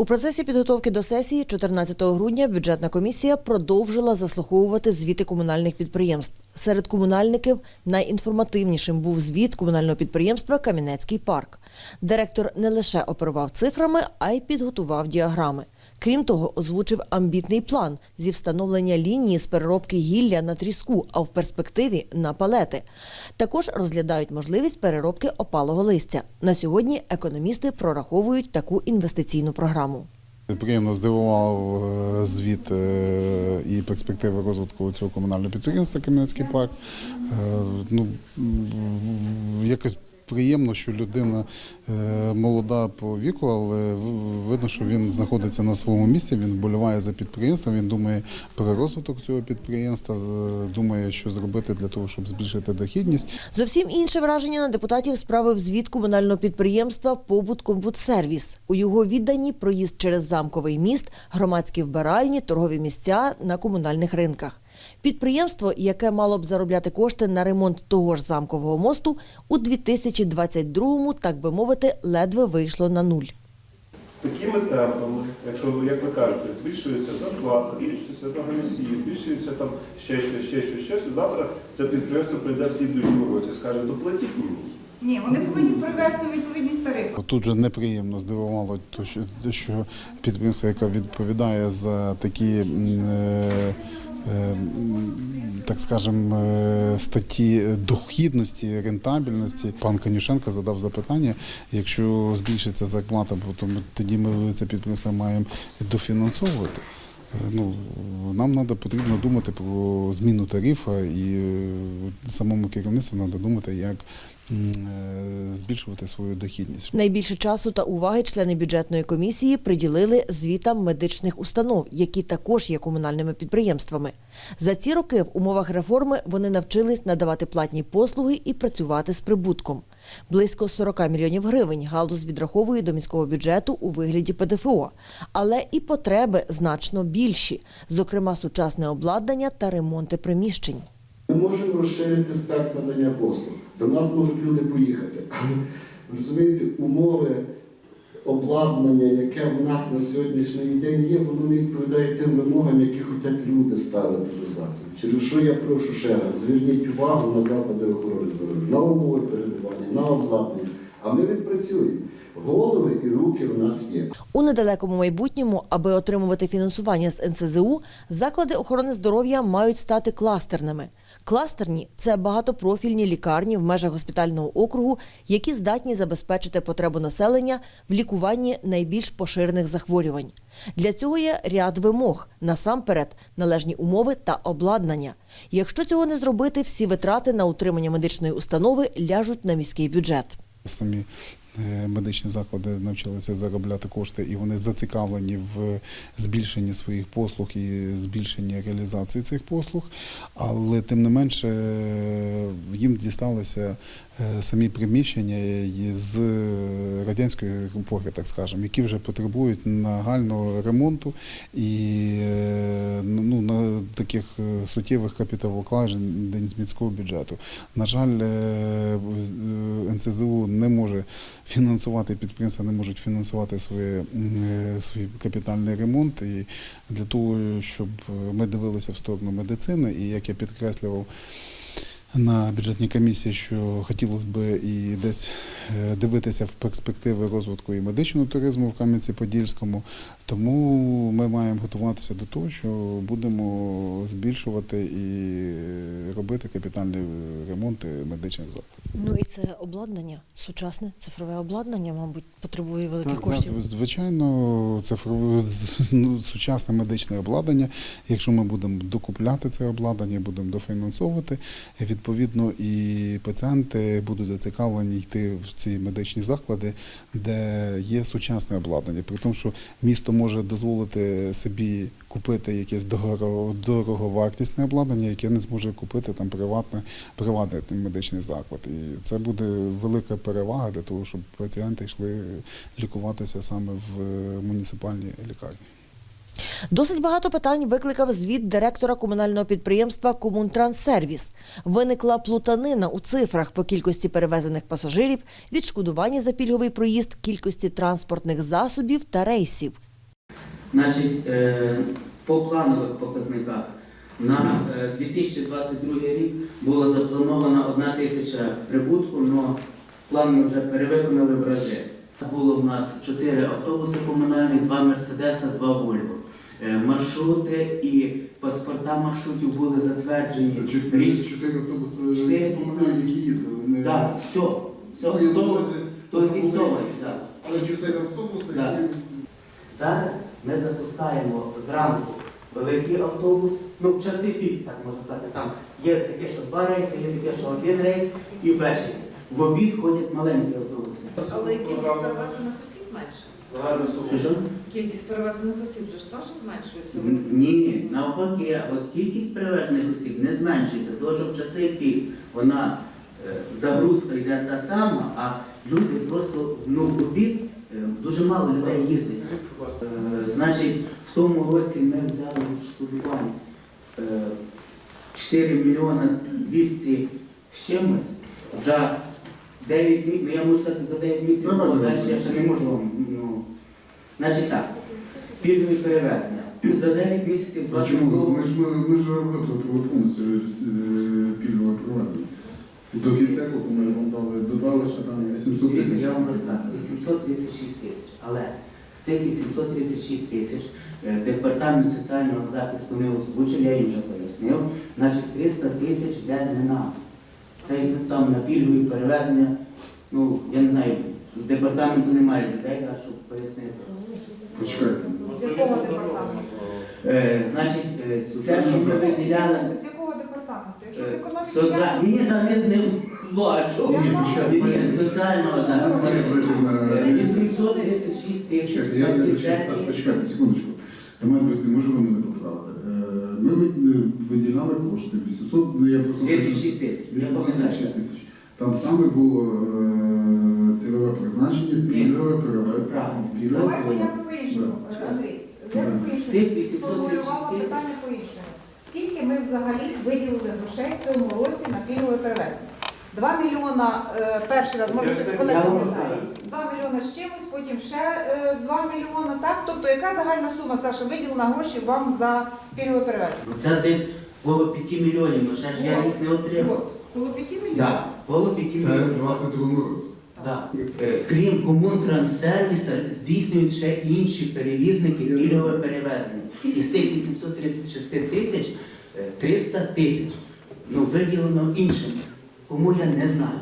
У процесі підготовки до сесії 14 грудня бюджетна комісія продовжила заслуховувати звіти комунальних підприємств. Серед комунальників найінформативнішим був звіт комунального підприємства Кам'янецький парк. Директор не лише оперував цифрами, а й підготував діаграми. Крім того, озвучив амбітний план зі встановлення лінії з переробки гілля на тріску, а в перспективі на палети. Також розглядають можливість переробки опалого листя. На сьогодні економісти прораховують таку інвестиційну програму. Приємно здивував е, звіт е, і перспективи розвитку цього комунального підприємства Кам'янецький парк. Е, Ну, якось приємно, що людина е, молода по віку, але видно, що він знаходиться на своєму місці, він вболіває за підприємство, він думає про розвиток цього підприємства, думає, що зробити для того, щоб збільшити дохідність. Зовсім інше враження на депутатів справив звіт комунального підприємства Побут Комбудсервіс. У його відданні проїзд через замковий міст, громадські вбиральні, торгові місця на комунальних ринках. Підприємство, яке мало б заробляти кошти на ремонт того ж замкового мосту, у 2022-му, так би мовити, ледве вийшло на нуль. Такими темпами, якщо ви, як ви кажете, збільшується зарплата, збільшується організації, збільшується там ще щось, ще щось, ще щось, завтра це підприємство прийде в слідуючому році, скаже, доплатіть мені. Ні, вони повинні привести у відповідність тарифи. Тут же неприємно здивувало, то, що, те, що підприємство, яке відповідає за такі, е, так скажем, е, статті дохідності, рентабельності, пан Канюшенко задав запитання, якщо збільшиться зарплата, бо то ми, тоді ми це підприємство маємо дофінансовувати. Е, Ну, нам треба потрібно думати про зміну тарифа і е, самому керівництву треба думати, як е, збільшувати свою дохідність. Найбільше часу та уваги члени бюджетної комісії приділили звітам медичних установ, які також є комунальними підприємствами. За ці роки в умовах реформи вони навчились надавати платні послуги і працювати з прибутком. Близько 40 мільйонів гривень галузь відраховує до міського бюджету у вигляді ПДФО. Але і потреби значно більші, зокрема сучасне обладнання та ремонти приміщень. Ми можемо розширити спектр надання послуг. До нас можуть люди поїхати. Але розумієте, умови обладнання, яке в нас на сьогоднішній день є, воно не відповідає тим вимогам, які хочуть люди ставити до закладу. Через що я прошу ще раз, зверніть увагу на заклади охорони здоров'я, на умови перебування, на обладнання. А ми відпрацюємо. Голови і руки в нас є. У недалекому майбутньому, аби отримувати фінансування з НСЗУ, заклади охорони здоров'я мають стати кластерними. Кластерні це багатопрофільні лікарні в межах госпітального округу, які здатні забезпечити потребу населення в лікуванні найбільш поширених захворювань. Для цього є ряд вимог насамперед належні умови та обладнання. Якщо цього не зробити, всі витрати на утримання медичної установи ляжуть на міський бюджет. Самі медичні заклади навчилися заробляти кошти, і вони зацікавлені в збільшенні своїх послуг і збільшенні реалізації цих послуг. Але тим не менше е, їм дісталися е, самі приміщення з радянської епохи, так скажемо, які вже потребують нагального ремонту і е, ну, на таких е, суттєвих капіталовкладень з міського бюджету. На жаль, е, НСЗУ не може фінансувати підприємства, не можуть фінансувати свої, е, свій капітальний ремонт. І для того, щоб ми дивилися в сторону медицини, і як я підкреслював. На бюджетній комісії, що хотілося б і десь е, дивитися в перспективи розвитку і медичного туризму в Кам'янці-Подільському. Тому ми маємо готуватися до того, що будемо збільшувати і робити капітальні ремонти медичних закладів. Ну і це обладнання, сучасне цифрове обладнання, мабуть, потребує великих Так, коштів. звичайно, цифрове ну, сучасне медичне обладнання. Якщо ми будемо докупляти це обладнання, будемо дофінансовувати, відповідно, і пацієнти будуть зацікавлені йти в ці медичні заклади, де є сучасне обладнання. При тому, що місто може дозволити собі купити якесь дороговартісне обладнання, яке не зможе купити там приватне, приватний медичний заклад. І це буде велика перевага для того, щоб пацієнти йшли лікуватися саме в муніципальній лікарні. Досить багато питань викликав звіт директора комунального підприємства Комунтранссервіс. Виникла плутанина у цифрах по кількості перевезених пасажирів, відшкодування за пільговий проїзд, кількості транспортних засобів та рейсів. Значить, е, по планових показниках на е, 2022 рік було заплановано 1 тисяча прибутку, але план ми вже перевиконали в рази. Було в нас 4 автобуси комунальних, 2 Мерседеса, 2 Вольво. Е, Маршрути і паспорта маршрутів були затверджені. Це чотири, чотири автобуси, які їздили. Не... Так, все, все, Ну, то, думаю, то зіпсовано, так. Але чотири автобуси, Так. які... Зараз ми запускаємо зранку великий автобус, ну в часи пік, так можна сказати, там є таке, що два рейси, є таке, що один рейс і ввечері. В обід ходять маленькі автобуси. Але кількість перевезених осіб менше. Загальна сума. що? Кількість перевезених осіб вже ж теж зменшується. Ні, навпаки, от кількість перевезених осіб не зменшується, тому що в часи пік вона е, загрузка йде та сама, а люди просто ну, в обід е, дуже мало людей їздить. Е, Значить, в тому році ми взяли відшкодування е, 4 мільйони 200 з чимось за 9 місяців, ну я можу сказати за 9 місяців, Давай, бо далі я ще не можу вам. Ну, значить так, пільгові перевезення. За 9 місяців А чому? Ми ж, ми, ми ж виплатили повністю е, пільгове провадження. До кінця року ми вам дали, додали ще там 800 тисяч. я вам розкажу, 836 тисяч. Але з цих 836 тисяч е, департамент соціального захисту не озвучив, я їм вже пояснив, значить 300 тисяч йде не нам. Це там на пільгові перевезення. Ну, я не знаю, з департаменту немає людей, щоб пояснити. Почекайте. З якого департаменту? Е, значить, е, це ви виділяли. З якого департаменту? Якщо з е, економіки, я- Ні, ні, там не, не Ні, ні, соціального захисту. Почекайте, Е, 836 тисяч. Я такі почекайте, сесії. почекайте, секундочку. Роман Борисович, може ви мене поправити. Е, Ми ви- виділяли кошти 800, ну я просто... 36 тисяч. Я пам'ятаю. тисяч. Там саме було е, цільове призначення, пільгове перевезення. Пільгове Давайте я по-іншому, Андрій. Я Да. по-іншому З цих 836 сформулювала питання по-іншому. Скільки ми взагалі виділили грошей в цьому році на пільгове перевезення? 2 мільйона е, перший раз, може з колег я не знаю. 2 мільйона з чимось, потім ще е, 2 мільйона, так? Тобто яка загальна сума, Саша, виділена гроші вам за пільгове перевезення? Ну, Це десь коло 5 мільйонів, ну ще ж я їх не отримав. Коло 5 мільйонів? Так, коло 5 Це в мільйонів. 22 році. Да. Е, Крім комунтранссервіса, здійснюють ще інші перевізники пільгове перевезення. І з тих 836 тисяч е, 300 тисяч ну, виділено іншим. Кому я не знаю.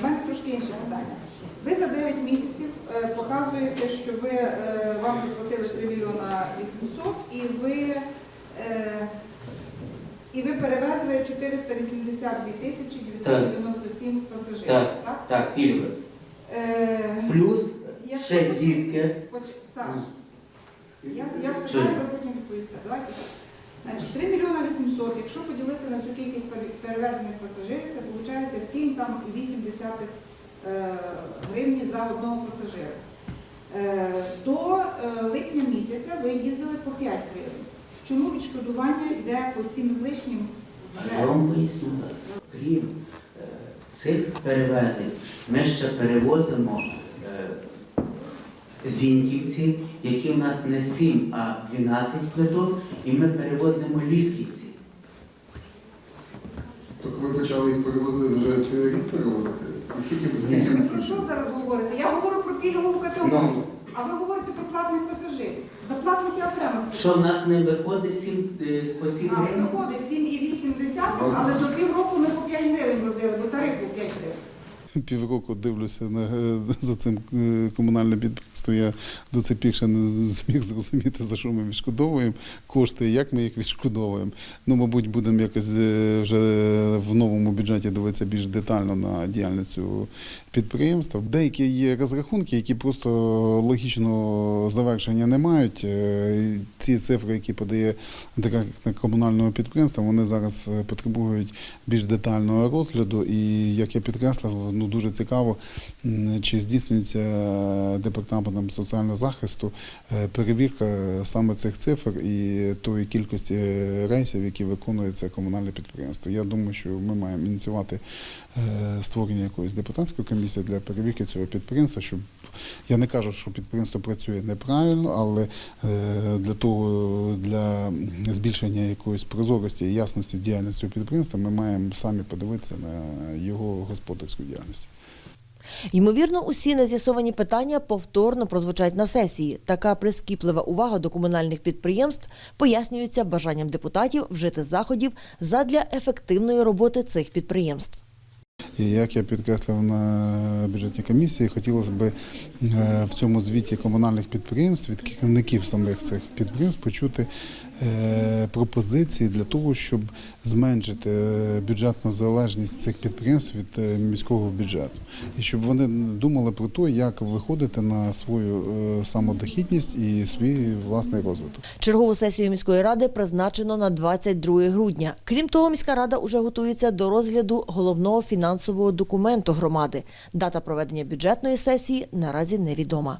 У мене трошки інше питання. Ви за 9 місяців е, показуєте, що ви е, вам заплатили 3 мільйона 800 і ви, е, і ви перевезли 482 тисячі 997 пасажирів. Так. так? Так, пільгове. Е, Плюс я ще хочу- дітки. От, Саш, я, я Чи- спитаю, ви потім відповісте. Давайте так. Значить, 3 мільйона 800, якщо поділити на цю кількість пере- перевезених пасажирів, це виходить 7 там, і 8 десятих е, гривні за одного пасажира. Е, До е, липня місяця ви їздили по 5 гривень. Чому відшкодування йде по 7 з лишнім Я вже? вам поясню. Крім цих перевезень, ми ще перевозимо е, зіньківці, які в нас не 7, а 12 квиток, і ми перевозимо лісківці. Так ви почали їх перевозити, вже цілий рік перевозити. І скільки, скільки Ви про що зараз говорите? Я говорю про пільгову категорію, Ну. а ви говорите про платних пасажирів. За платних я окремо скажу. Що в нас не виходить 7 е, по 7 А, гривень? виходить 7,8, але до півроку ми по 5 гривень возили, бо тариф був 5 гривень. Півроку дивлюся на, е, за цим е, комунальним підприємством. Я до цих пір ще не зміг зрозуміти, за що ми відшкодовуємо кошти, як ми їх відшкодовуємо. Ну, мабуть, будемо якось е, вже в новому бюджеті дивитися більш детально на діяльність підприємства. Деякі є розрахунки, які просто логічного завершення не мають. Ці цифри, які подає директор комунального підприємства, вони зараз потребують більш детального розгляду. І як я підкреслив, ну, дуже цікаво, чи здійснюється е, департаментом соціального захисту е, перевірка саме цих цифр і тої кількості е, рейсів, які виконує це комунальне підприємство. Я думаю, що ми маємо ініціювати е, створення якоїсь депутатської комісії для перевірки цього підприємства, щоб я не кажу, що підприємство працює неправильно, але е, для того, для збільшення якоїсь прозорості і ясності діяльності підприємства, ми маємо самі подивитися на його господарську діяльність. Ймовірно, усі нез'ясовані питання повторно прозвучать на сесії. Така прискіплива увага до комунальних підприємств пояснюється бажанням депутатів вжити заходів задля ефективної роботи цих підприємств. І як я підкреслив на бюджетній комісії, хотілося б е, в цьому звіті комунальних підприємств від керівників самих цих підприємств почути пропозиції для того, щоб зменшити е, бюджетну залежність цих підприємств від е, міського бюджету, і щоб вони думали про те, як виходити на свою е, самодохідність і свій власний розвиток. Чергову сесію міської ради призначено на 22 грудня. Крім того, міська рада уже готується до розгляду головного фінансового документу громади. Дата проведення бюджетної сесії наразі невідома.